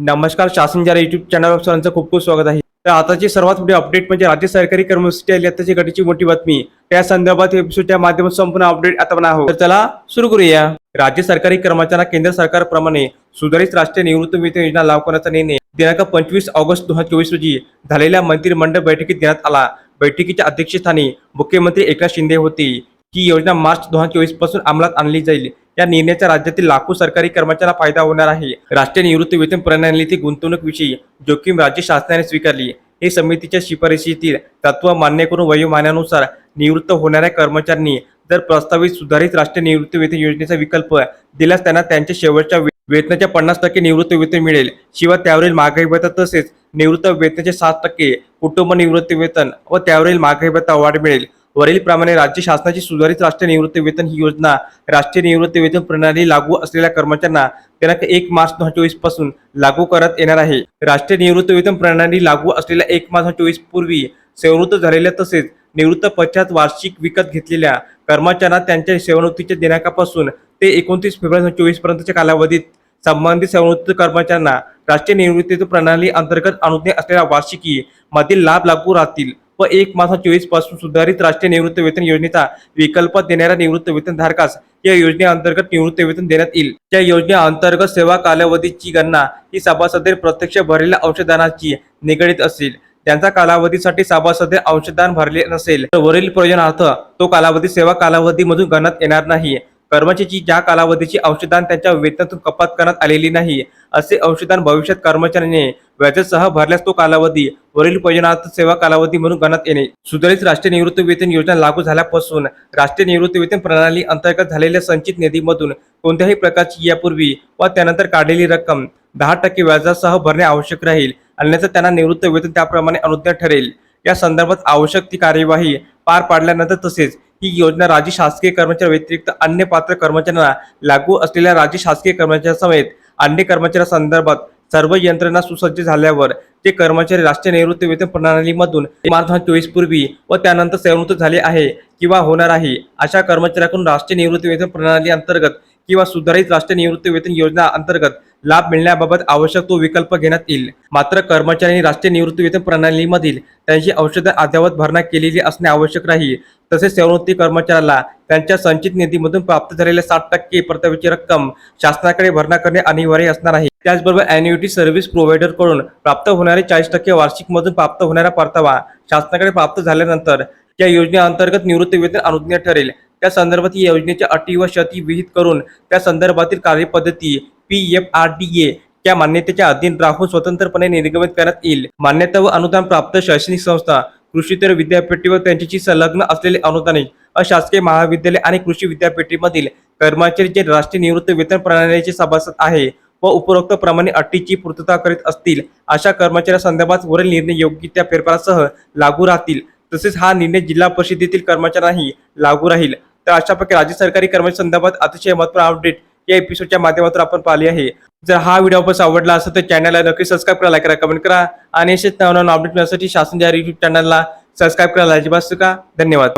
नमस्कार शासन जरा युट्यूब चॅनलवर सर्वांचं खूप खूप स्वागत आहे. तर आताची सर्वात मोठी अपडेट म्हणजे राज्य सरकारी कर्मचारी आली. आताची मोठी बातमी. त्या संदर्भात एपिसोडच्या माध्यमातून संपूर्ण अपडेट आता पण आहोत. तर चला सुरू करूया. राज्य सरकारी कर्मचाऱ्यांना केंद्र सरकारप्रमाणे सुधारित राष्ट्रीय निवृत्ती वेतन योजना लागू करण्याचा निर्णय दिनांक पंचवीस ऑगस्ट दोन हजार चोवीस रोजी झालेल्या मंत्रिमंडळ बैठकीत देण्यात आला. बैठकीच्या अध्यक्षस्थानी मुख्यमंत्री एकनाथ शिंदे होते. ही योजना मार्च दोन हजार चोवीसपासून अंमलात आणली जाईल. या निर्णयाचा राज्यातील लाखो सरकारी कर्मचाऱ्यांना फायदा होणार आहे. राष्ट्रीय निवृत्ती वेतन प्रणालीतील गुंतवणूक विषयी जोखीम राज्य शासनाने स्वीकारली. हे समितीच्या शिफारशीतील तत्व मान्य करून वयोमानानुसार निवृत्त होणाऱ्या कर्मचाऱ्यांनी जर प्रस्तावित सुधारित राष्ट्रीय निवृत्ती वेतन योजनेचा विकल्प दिल्यास त्यांना त्यांच्या शेवटच्या वेतनाच्या पन्नास टक्के निवृत्ती वेतन मिळेल. शिवाय त्यावरील महागाई भत्ता तसेच निवृत्त वेतनाचे सात टक्के कुटुंब निवृत्ती वेतन व त्यावरील महागाई भत्ता वाढ मिळेल. वरील प्रमाणे राज्य शासनाची सुधारित राष्ट्रीय निवृत्ती वेतन ही योजना राष्ट्रीय निवृत्ती वेतन प्रणाली लागू असलेल्या कर्मचाऱ्यांना दिनांक एक मार्च दोन हजार चोवीसपासून लागू करण्यात येणार आहे. राष्ट्रीय निवृत्ती वेतन प्रणाली लागू असलेल्या एक मार्च दोन हजार चोवीस पूर्वी सेवृत्त झालेल्या तसेच निवृत्त पश्चात वार्षिक विकत घेतलेल्या कर्मचाऱ्यांना त्यांच्या सेवानिवृत्तीच्या दिनांकापासून ते एकोणतीस फेब्रुवारी दोन हजार चोवीस पर्यंतच्या कालावधीत संबंधित सेवानिवृत्त कर्मचाऱ्यांना राष्ट्रीय निवृत्ती प्रणाली अंतर्गत अनुज्ञा असलेल्या वार्षिकी मधील लाभ लागू राहतील. व एक मार्च चोवीसपासून सुधारित राष्ट्रीय निवृत्त वेतन योजनेचा विकल्प देणाऱ्या निवृत्त वेतन धारकास या योजनेअंतर्गत निवृत्त वेतन देण्यात येईल. या योजनेअंतर्गत सेवा कालावधीची गणना ही सभासदे प्रत्यक्ष भरलेल्या अंशदानाची निगडीत असेल. त्यांचा कालावधीसाठी सभासदे अंशदान भरले नसेल. तर वरील प्रयोजनार्थ तो कालावधी सेवा कालावधीमधून गणनात येणार नाही. कर्मचाऱ्याची ज्या कालावधीची अंशदान त्यांच्या वेतनातून कपात करण्यात आलेली नाही असे अंशदान भविष्यात कर्मचाऱ्याने व्याजासह भरल्यास तो कालावधी वरील प्रयोजनार्थ सेवा कालावधी म्हणून गणत येणे. सुधारित राष्ट्रीय निवृत्ती वेतन योजना लागू झाल्यापासून राष्ट्रीय निवृत्ती वेतन प्रणाली अंतर्गत झालेल्या संचित निधीमधून कोणत्याही प्रकारची यापूर्वी व त्यानंतर काढलेली रक्कम दहा टक्के व्याजासह भरणे आवश्यक राहील अन्यथा त्यांना निवृत्त वेतन त्याप्रमाणे अनुज्ञा ठरेल. या संदर्भात आवश्यक ती कार्यवाही पार पाडल्यानंतर तसेच ही योजना राज्य शासकीय कर्मचाऱ्या व्यतिरिक्त अन्य पात्र कर्मचाऱ्यांना लागू असलेल्या राज्य शासकीय कर्मचाऱ्यांसमेत अन्य कर्मचाऱ्यांसंदर्भात सर्व यंत्रणा सुसज्ज झाल्यावर ते कर्मचारी राष्ट्रीय निवृत्ती वेतन प्रणालीमधून मार्च दोन चोवीस पूर्वी व त्यानंतर सेवानिवृत्त झाले आहे किंवा होणार आहे अशा कर्मचाऱ्याकडून राष्ट्रीय निवृत्ती वेतन प्रणाली अंतर्गत किंवा सुधारित राष्ट्रीय निवृत्ती वेतन योजना अंतर्गत लाभ मिळण्याबाबत आवश्यक तो विकल्प घेण्यात येईल. मात्र कर्मचाऱ्यांनी राष्ट्रीय निवृत्ती वेतन प्रणालीमधील त्यांची औषधं अद्यावत भरणा केलेली असणे आवश्यक राहील तसेच सेवानिवृत्ती कर्मचाऱ्याला त्यांच्या संचित निधीमधून प्राप्त झालेल्या साठ टक्के परताव्याची रक्कम शासनाकडे भरणा करणे अनिवार्य असणार आहे. त्याचबरोबर अॅन्युटी सर्व्हिस प्रोव्हायडरकडून प्राप्त होणारे चाळीस टक्के वार्षिक मधून प्राप्त होणारा परतावा शासनाकडे प्राप्त झाल्यानंतर त्या योजनेअंतर्गत निवृत्ती वेतन अनुज्ञा ठरेल. त्या संदर्भात या योजनेच्या अटी व शती विहित करून त्या संदर्भातील कार्यपद्धती P F R D A त्या मान्यतेच्या अधीन राहून स्वतंत्रपणे निर्गमित करण्यात येईल. मान्यता व अनुदान प्राप्त शैक्षणिक संस्था कृषीतर विद्यापीठे व त्यांच्याशी संलग्न असलेले अनुदानित अशासकीय महाविद्यालय आणि कृषी विद्यापीठेमधील कर्मचारी जे राष्ट्रीय निवृत्ती वेतन प्रणालीचे सभासद आहे व उपरोक्त प्रमाणे अटीची पूर्तता करीत असतील अशा कर्मचाऱ्यांसंदर्भात वरील निर्णय योग्य त्या फेरफारासह लागू राहतील. तसेच हा निर्णय जिल्हा परिषदेतील कर्मचाऱ्यांनाही लागू राहील. तर अशा प्रकारे राज्य सरकारी कर्मचारी संदर्भात अतिशय महत्त्वपूर्ण अपडेट या एपिसोडच्या माध्यमातून आपण पाहिली आहे. जर हा व्हिडिओ आपण आवडला असेल तर चॅनलला नक्की सबस्क्राईब करा लाईक करा कमेंट करा आणि असेच नवनवीन अपडेट मिळण्यासाठी शासन जारी युट्यूब चॅनलला सबस्क्राईब करायला अजिबात का धन्यवाद.